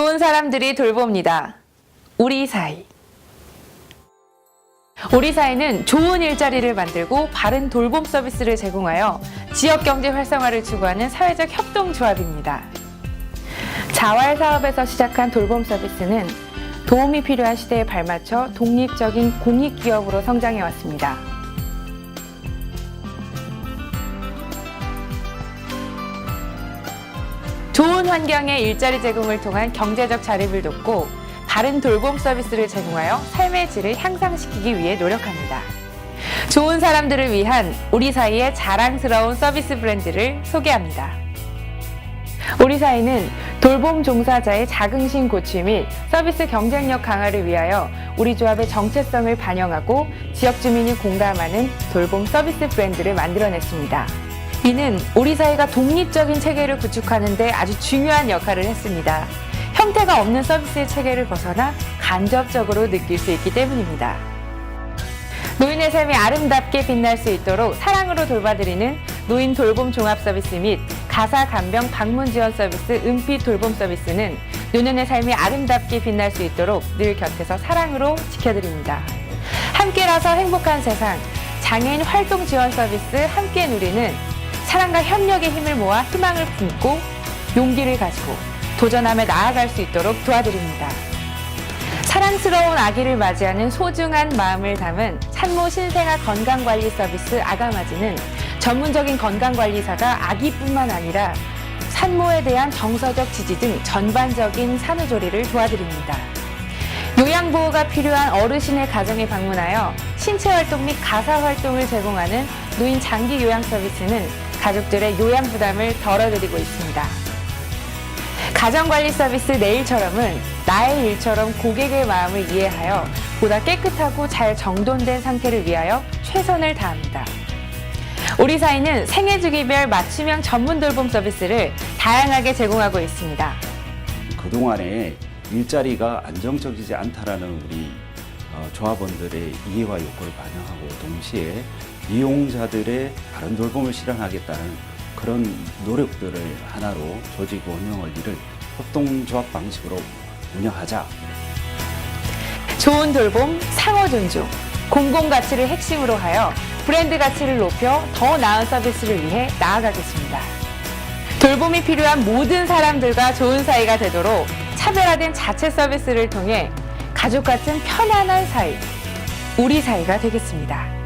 좋은 사람들이 돌봅니다. 우리 사이. 우리 사이는 좋은 일자리를 만들고 바른 돌봄 서비스를 제공하여 지역 경제 활성화를 추구하는 사회적 협동조합입니다. 자활 사업에서 시작한 돌봄 서비스는 도움이 필요한 시대에 발맞춰 독립적인 공익 기업으로 성장해 왔습니다. 좋은 환경의 일자리 제공을 통한 경제적 자립을 돕고 바른 돌봄 서비스를 제공하여 삶의 질을 향상시키기 위해 노력합니다. 좋은 사람들을 위한 우리 사이의 자랑스러운 서비스 브랜드를 소개합니다. 우리 사이는 돌봄 종사자의 자긍심 고취 및 서비스 경쟁력 강화를 위하여 우리 조합의 정체성을 반영하고 지역 주민이 공감하는 돌봄 서비스 브랜드를 만들어냈습니다. 이는 우리 사회가 독립적인 체계를 구축하는 데 아주 중요한 역할을 했습니다. 형태가 없는 서비스의 체계를 벗어나 간접적으로 느낄 수 있기 때문입니다. 노인의 삶이 아름답게 빛날 수 있도록 사랑으로 돌봐드리는 노인 돌봄 종합 서비스 및 가사 간병 방문 지원 서비스 은빛 돌봄 서비스는 노년의 삶이 아름답게 빛날 수 있도록 늘 곁에서 사랑으로 지켜드립니다. 함께라서 행복한 세상 장애인 활동 지원 서비스 함께 누리는 사랑과 협력의 힘을 모아 희망을 품고 용기를 가지고 도전하며 나아갈 수 있도록 도와드립니다. 사랑스러운 아기를 맞이하는 소중한 마음을 담은 산모 신생아 건강관리 서비스 아가마지는 전문적인 건강관리사가 아기뿐만 아니라 산모에 대한 정서적 지지 등 전반적인 산후조리를 도와드립니다. 요양보호가 필요한 어르신의 가정에 방문하여 신체 활동 및 가사 활동을 제공하는 노인 장기 요양 서비스는 가족들의 요양 부담을 덜어드리고 있습니다. 가정관리 서비스 내일처럼은 나의 일처럼 고객의 마음을 이해하여 보다 깨끗하고 잘 정돈된 상태를 위하여 최선을 다합니다. 우리 사이는 생애 주기별 맞춤형 전문 돌봄 서비스를 다양하게 제공하고 있습니다. 그동안에 일자리가 안정적이지 않다라는 우리 어, 조합원들의 이해와 요구를 반영하고 동시에 이용자들의 바른 돌봄을 실현하겠다는 그런 노력들을 하나로 조직 운영을 일을 협동조합 방식으로 운영하자. 좋은 돌봄, 상호 존중, 공공 가치를 핵심으로 하여 브랜드 가치를 높여 더 나은 서비스를 위해 나아가겠습니다. 돌봄이 필요한 모든 사람들과 좋은 사이가 되도록 차별화된 자체 서비스를 통해 가족 같은 편안한 사이, 우리 사이가 되겠습니다.